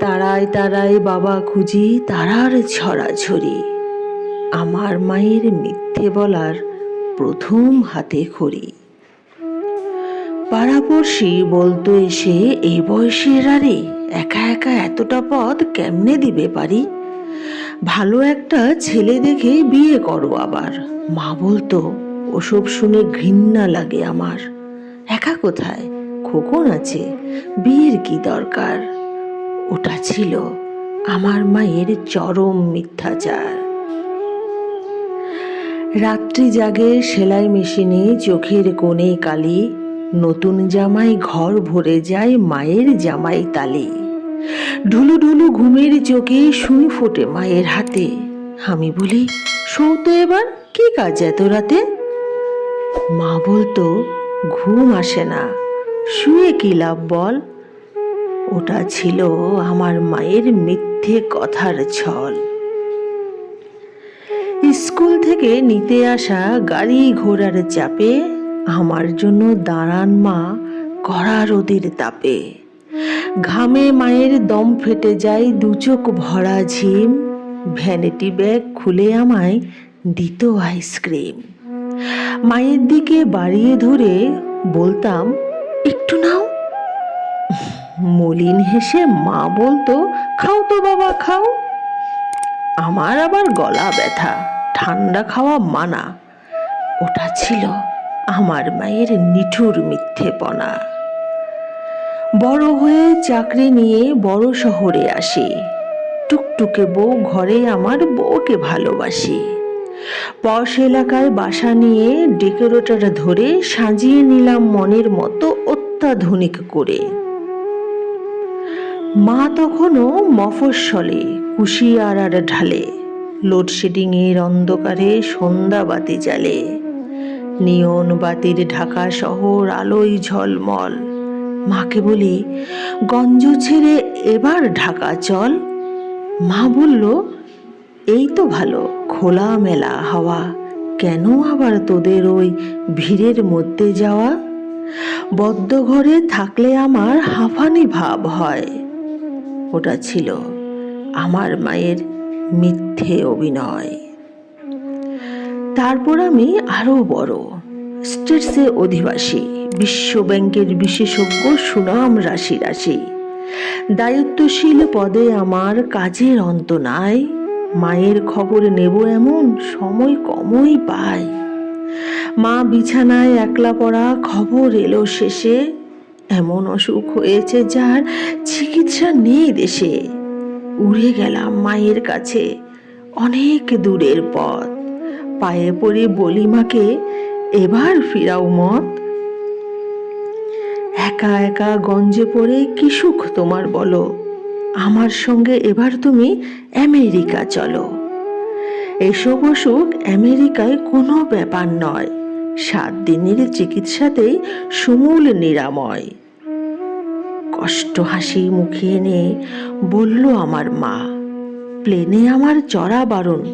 তারায় তারায় বাবা খুঁজি তারার ছড়াছড়ি আমার মায়ের মিথ্যে বলার প্রথম হাতে খড়ি। পাড়াপড়শি বলতো এসে এই বয়সের আরে, একা একা এতটা পথ কেমনে দিবে পারি ভালো একটা ছেলে দেখে বিয়ে করো আবার। মা বলতো, ওসব শুনে ঘৃণা লাগে আমার। একা কোথায়? খোকন আছে, বিয়ের কি দরকার? ওটা ছিল আমার মায়ের চরম মিথ্যাচার। রাত্রি জাগে সেলাই মেশিনে চোখের কোণে কালি, নতুন জামাই ঘর ভরে যায় মায়ের জামাই তালি। ঢুলু ঢুলু ঘুমের চোখে শুই ফোটে মায়ের হাতে। আমি বলি শোও তো এবার, কি কাজ এত রাতে? মা বলতো, ঘুম আসে না, শুয়ে কি লাভ বল? ওটা ছিল আমার মায়ের মিথ্যে কথার ছল। স্কুল থেকে নিতে আসা গাড়ি ঘোড়ার চাপে আমার জন্য দাঁড়ান মা কড়া রোদের তাপে। ঘামে মায়ের দম ফেটে যায় দুচোখ ভরা ঝিম, ভ্যানিটি ব্যাগ খুলে আমায় দিত আইসক্রিম। মায়ের দিকে বাড়িয়ে ধরে বলতাম মলিন হেসে মা বলতো, খাও তো বাবা, খাও। আমার আবার গলা ব্যথা, ঠান্ডা খাওয়া মানা। ওটা ছিল আমার মায়ের নিঠুর মিথ্যেপনা। বড় হয়ে চাকরি নিয়ে বড় শহরে আসি। টুকটুকে বউ ঘরে আমার বউকে ভালোবাসি। পশ এলাকায় বাসা নিয়ে ডেকোরেটর ধরে সাজিয়ে নিলাম মনের মতো অত্যাধুনিক করে। মা তখনও মফস্বলে কুশিয়ার আর ঢালে, লোডশেডিংয়ের অন্ধকারে সন্ধ্যা বাতি জ্বালে। নিয়ন বাতির ঢাকা শহর আলোয় ঝলমল। মাকে বলি, গঞ্জ ছেড়ে এবার ঢাকা চল। মা বলল, এই তো ভালো খোলা মেলা হাওয়া। কেন আবার তোদের ওই ভিড়ের মধ্যে যাওয়া? বদ্ধ ঘরে থাকলে আমার হাঁফানি ভাব হয়। ওটা ছিল আমার মায়ের মিথ্যে অভিনয়। তারপর আমি আরও বড়, স্টেটসে অধিবাসী বিশ্ব ব্যাংকের বিশেষজ্ঞ সুনাম রাশি রাশি। দায়িত্বশীল পদে আমার কাজের অন্ত নাই, মায়ের খবর নেব এমন সময় কমই পাই। মা বিছানায় একলা পড়া খবর এলো শেষে এমন অসুখ হয়েছে যার চিকিৎসা নেই দেশে। উড়ে গেলাম মায়ের কাছে অনেক দূরের পথ। পায়ে পড়ে বলি মাকে, এবার ফিরাও মত একা একা গঞ্জে পড়ে কি সুখ তোমার বলো? আমার সঙ্গে এবার তুমি আমেরিকা চলো। এসব অসুখ আমেরিকায় কোনো ব্যাপার নয়। সাত দিনের চিকিৎসাতেই সমূল নিরাময়। কষ্ট হাসি মুখে এনে বলল আমার মা, প্লেনে আমার চড়া বারণ,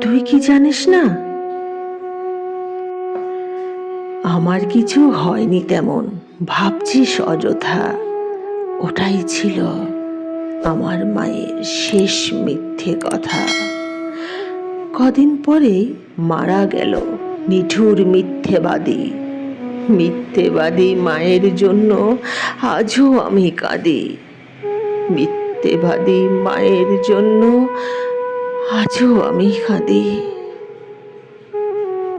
তুই কি জানিস না? আমার কিছু হয়নি তেমন, ভাবছিস অযথা, ওটাই ছিল আমার মায়ের শেষ মিথ্যে কথা। কদিন পরে মারা গেল নিঠুর মিথ্যেবাদী। মিথ্যেবাদী মায়ের জন্য আজও আমি কাঁদি। মিথ্যেবাদী মায়ের জন্য আজও আমি কাঁদি।